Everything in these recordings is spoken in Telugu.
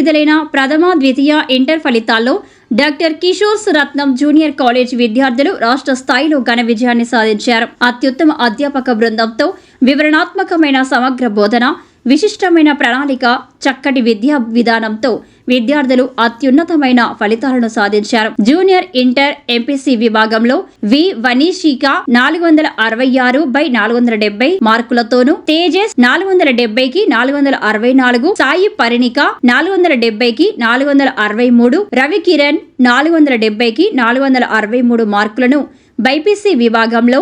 విడుదలైన ప్రథమ ద్వితీయ ఇంటర్ ఫలితాల్లో doctor Kishore Ratnam junior college విద్యార్థులు రాష్ట్ర స్థాయిలో ఘన విజయాన్ని సాధించారు. అత్యుత్తమ అధ్యాపక బృందంతో వివరణాత్మకమైన సమగ్ర బోధన విశిష్టమైన ప్రణాళిక చక్కటి విద్యా విధానంతో విద్యార్థులు అత్యున్నతమైన ఫలితాలను సాధించారు. జూనియర్ ఇంటర్ ఎంపీసీ విభాగంలో వి. వనీషిక నాలుగు వందల అరవై ఆరు బై నాలుగు వందల డెబ్బై మార్కులతోనూ తేజస్ నాలుగు వందల డెబ్బైకి నాలుగు వందల అరవై నాలుగు సాయి పరిణిక నాలుగు వందల డెబ్బైకి నాలుగు వందల అరవై మూడు రవి కిరణ్ నాలుగు వందల డెబ్బైకి నాలుగు వందల అరవై మూడు మార్కులను బైపీసీ విభాగంలో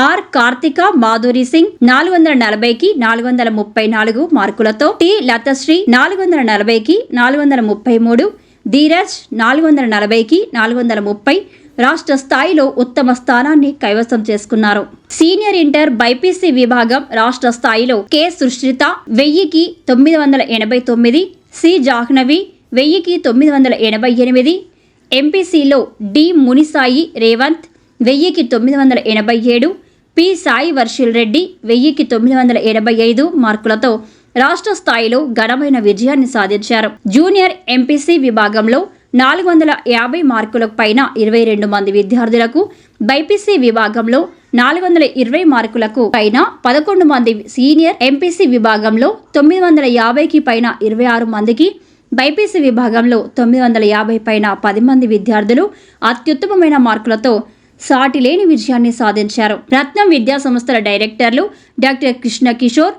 ఆర్ కార్తిక మాధురి సింగ్ నాలుగు వందల నలభైకి నాలుగు వందల ముప్పై నాలుగు మార్కులతో టి లతశ్రీ నాలుగు వందల నలభైకి నాలుగు వందల ముప్పై మూడు ధీరజ్ నాలుగు వందల నలభైకి నాలుగు వందల ముప్పై రాష్ట్ర స్థాయిలో ఉత్తమ స్థానాన్ని కైవసం చేసుకున్నారు. సీనియర్ ఇంటర్ బైపీసీ విభాగం రాష్ట్ర స్థాయిలో కె సుశ్రిత వెయ్యికి తొమ్మిది వందల ఎనభై తొమ్మిది సి జాహ్నవి వెయ్యికి తొమ్మిది వందల ఎనభై ఎనిమిది ఎంపీసీలో డి మునిసాయి రేవంత్ వెయ్యికి తొమ్మిది వందల ఎనభై ఏడు పి. సాయి వర్షిల్ రెడ్డి వెయ్యికి తొమ్మిది వందల ఎనభై ఐదు మార్కులతో రాష్ట్ర స్థాయిలో ఘనమైన విజయాన్ని సాధించారు. జూనియర్ ఎంపీసీ విభాగంలో నాలుగు వందల యాభై మార్కులకు పైన ఇరవై రెండు మంది విద్యార్థులకు బైపీసీ విభాగంలో నాలుగు వందల ఇరవై మార్కులకు పైన పదకొండు మంది సీనియర్ ఎంపీసీ విభాగంలో తొమ్మిది వందల యాభైకి పైన ఇరవై ఆరు మందికి బైపీసీ విభాగంలో తొమ్మిది వందల యాభై పైన పది మంది విద్యార్థులు అత్యుత్తమమైన మార్కులతో సాటి లేని విజయాన్ని సాధించారు. రత్నం విద్యా సంస్థల డైరెక్టర్లు డాక్టర్ కృష్ణ కిషోర్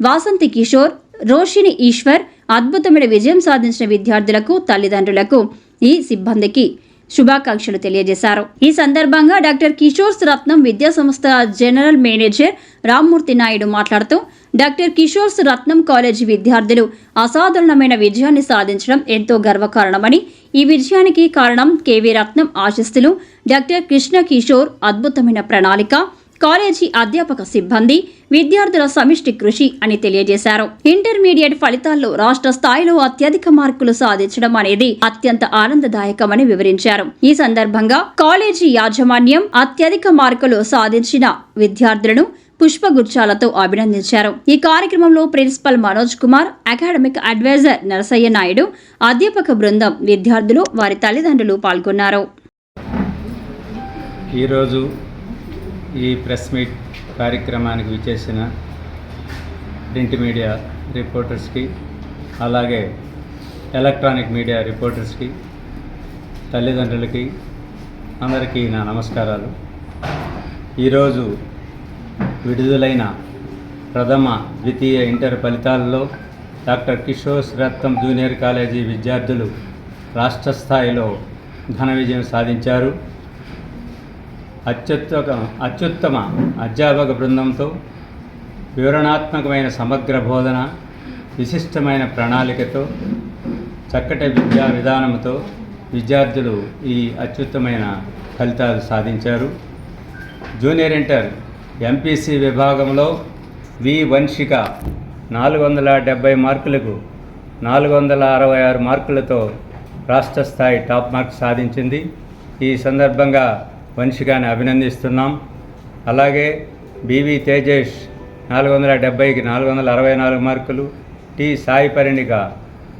వాసంతి కిషోర్ రోషిని ఈశ్వర్ అద్భుతమైన విజయం సాధించిన విద్యార్థులకు తల్లిదండ్రులకు ఈ సిబ్బందికి శుభాకాంక్షలు తెలియజేశారు. ఈ సందర్భంగా డాక్టర్ కిషోర్ రత్నం విద్యా సంస్థ జనరల్ మేనేజర్ రామ్మూర్తి నాయుడు మాట్లాడుతూ డాక్టర్ కిషోర్ రత్నం కాలేజీ విద్యార్థులు అసాధారణమైన విజయాన్ని సాధించడం ఎంతో గర్వకారణమని ఈ విజయానికి కారణం కేవీ రత్నం ఆశిస్తులు డాక్టర్ కృష్ణ కిషోర్ అద్భుతమైన ప్రణాళిక కాలేజీ అధ్యాపక సిబ్బంది విద్యార్థుల సమిష్టి కృషి అని తెలియజేశారు. ఇంటర్మీడియట్ ఫలితాల్లో రాష్ట్ర స్థాయిలో అత్యధిక మార్కులు సాధించడం అనేది అత్యంత ఆనందదాయకమని వివరించారు. ఈ సందర్భంగా కాలేజీ యాజమాన్యం అత్యధిక మార్కులు సాధించిన విద్యార్థులను పుష్పగుచ్చాలతో అభినందించారు. ఈ కార్యక్రమంలో principal Manoj Kumar academic adviser Narasayya Naidu అధ్యాపక బృందం విద్యార్థులు వారి తల్లిదండ్రులు పాల్గొన్నారు. ఈరోజు ఈ ప్రెస్ మీట్ కార్యక్రమానికి విచ్చేసిన ప్రింట్ మీడియా రిపోర్టర్స్కి అలాగే ఎలక్ట్రానిక్ మీడియా రిపోర్టర్స్కి తల్లిదండ్రులకి అందరికీ నా నమస్కారాలు. ఈరోజు విడుదలైన ప్రథమ ద్వితీయ ఇంటర్ ఫలితాల్లో doctor Kishore Ratnam junior college విద్యార్థులు రాష్ట్ర స్థాయిలో ఘన విజయం సాధించారు. అత్యుత్తమ అత్యుత్తమ అధ్యాపక బృందంతో వివరణాత్మకమైన సమగ్ర బోధన విశిష్టమైన ప్రణాళికతో చక్కటి విద్యా విధానంతో విద్యార్థులు ఈ అత్యుత్తమైన ఫలితాలు సాధించారు. జూనియర్ ఇంటర్ ఎంపీసీ విభాగంలో వి వంశిక నాలుగు వందల డెబ్బై మార్కులకు నాలుగు వందల అరవై ఆరు మార్కులతో రాష్ట్ర స్థాయి టాప్ మార్క్ సాధించింది. ఈ సందర్భంగా వంశికాని అభినందిస్తున్నాం. అలాగే బీవీ తేజేష్ నాలుగు వందల డెబ్బైకి నాలుగు వందల అరవై నాలుగు మార్కులు టి సాయి పరిణిక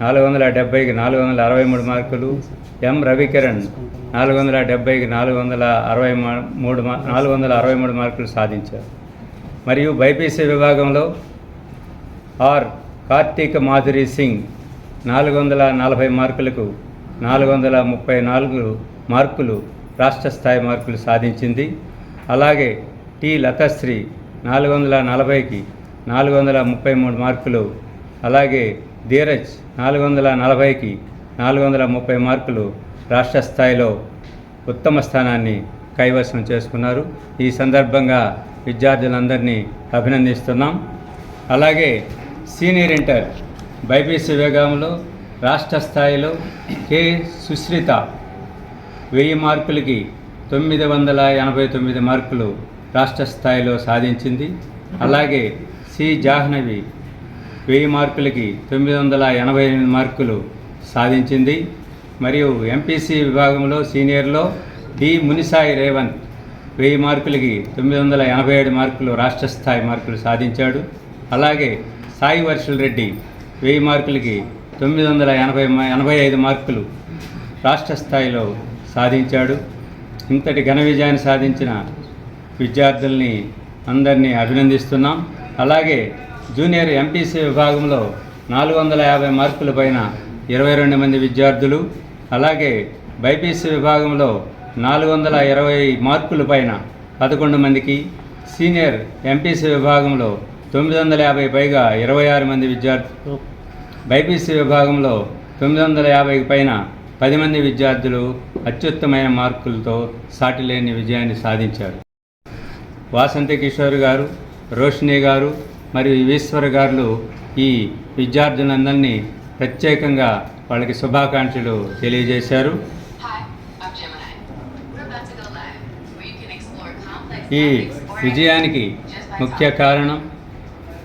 నాలుగు వందల డెబ్బైకి నాలుగు వందల అరవై మూడు మార్కులు ఎం రవికిరణ్ నాలుగు వందల డెబ్బైకి నాలుగు వందల అరవై మా- మూడు మా- నాలుగు వందల అరవై మూడు మార్కులు సాధించారు. మరియు బైపీసీ విభాగంలో ఆర్ కార్తీక మాధురి సింగ్ నాలుగు వందల నలభై మార్కులకు నాలుగు వందల ముప్పై నాలుగు మార్కులు రాష్ట్ర స్థాయి మార్కులు సాధించింది. అలాగే టి. లతశ్రీ నాలుగు వందల నలభైకి నాలుగు వందల ముప్పై మూడు మార్కులు అలాగే ధీరజ్ నాలుగు వందల నలభైకి నాలుగు వందల ముప్పై మార్కులు రాష్ట్ర స్థాయిలో ఉత్తమ స్థానాన్ని కైవసం చేసుకున్నారు. ఈ సందర్భంగా విద్యార్థులందరినీ అభినందిస్తున్నాం. అలాగే సీనియర్ ఇంటర్ బైపీసీ వేగంలో రాష్ట్ర స్థాయిలో కె. సుశ్రిత వెయ్యి మార్కులకి తొమ్మిది వందల ఎనభై తొమ్మిది మార్కులు రాష్ట్ర స్థాయిలో సాధించింది. అలాగే సి జాహ్నవి వెయ్యి మార్కులకి తొమ్మిది వందల ఎనభై ఎనిమిది మార్కులు సాధించింది. మరియు ఎంపీసీ విభాగంలో సీనియర్లో డి మునిసాయి రేవంత్ వెయ్యి మార్కులకి తొమ్మిది వందల ఎనభై ఏడు మార్కులు రాష్ట్ర స్థాయి మార్కులు సాధించాడు. అలాగే సాయి వర్షల్ రెడ్డి వెయ్యి మార్కులకి తొమ్మిది వందల ఎనభై ఎనభై ఐదు మార్కులు రాష్ట్ర స్థాయిలో సాధించాడు. ఇంతటి ఘన విజయాన్ని సాధించిన విద్యార్థుల్ని అందరినీ అభినందిస్తున్నాం. అలాగే జూనియర్ ఎంపీసీ విభాగంలో నాలుగు వందల యాభై మార్కుల పైన ఇరవై రెండు మంది విద్యార్థులు అలాగే బైపీసీ విభాగంలో నాలుగు వందల ఇరవై మార్కుల పైన పదకొండు మందికి సీనియర్ ఎంపీసీ విభాగంలో తొమ్మిది వందల యాభై పైగా ఇరవై ఆరు మంది విద్యార్థులు బైపీసీ విభాగంలో తొమ్మిది వందల యాభైకి పైన పది మంది విద్యార్థులు అత్యుత్తమైన మార్కులతో సాటిలేని విజయాన్ని సాధించారు. వాసంతి కిషోర్ గారు రోషిని గారు మరియు ఈశ్వర్ గారు ఈ విద్యార్థులందరినీ ప్రత్యేకంగా వాళ్ళకి శుభాకాంక్షలు తెలియజేశారు. ఈ విజయానికి ముఖ్య. కారణం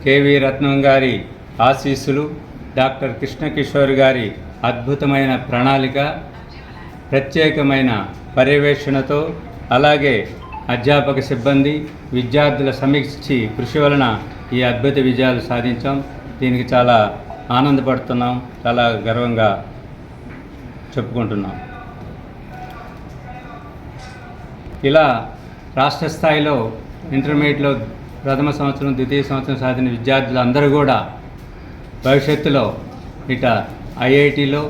కేవి రత్నం గారి ఆశీస్సులు డాక్టర్ కృష్ణకిషోర్ గారి అద్భుతమైన ప్రణాళిక ప్రత్యేకమైన పర్యవేక్షణతో అలాగే అధ్యాపక సిబ్బంది విద్యార్థుల సమీక్షించి కృషి వలన ఈ అద్భుత విజయాలు సాధించాం. దీనికి చాలా ఆనందపడుతున్నాం చాలా గర్వంగా చెప్పుకుంటున్నాం. ఇలా రాష్ట్ర స్థాయిలో ఇంటర్మీడియట్లో ప్రథమ సంవత్సరం ద్వితీయ సంవత్సరం సాధిన విద్యార్థులందరూ కూడా భవిష్యత్తులో ఇట ఐఐటిలో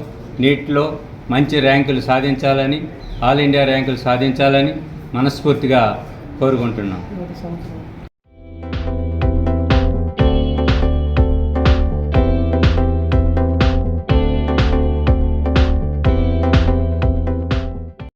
నీట్లో మంచి ర్యాంకులు సాధించాలని ఆల్ ఇండియా ర్యాంకులు సాధించాలని మనస్ఫూర్తిగా కోరుకుంటున్నాం.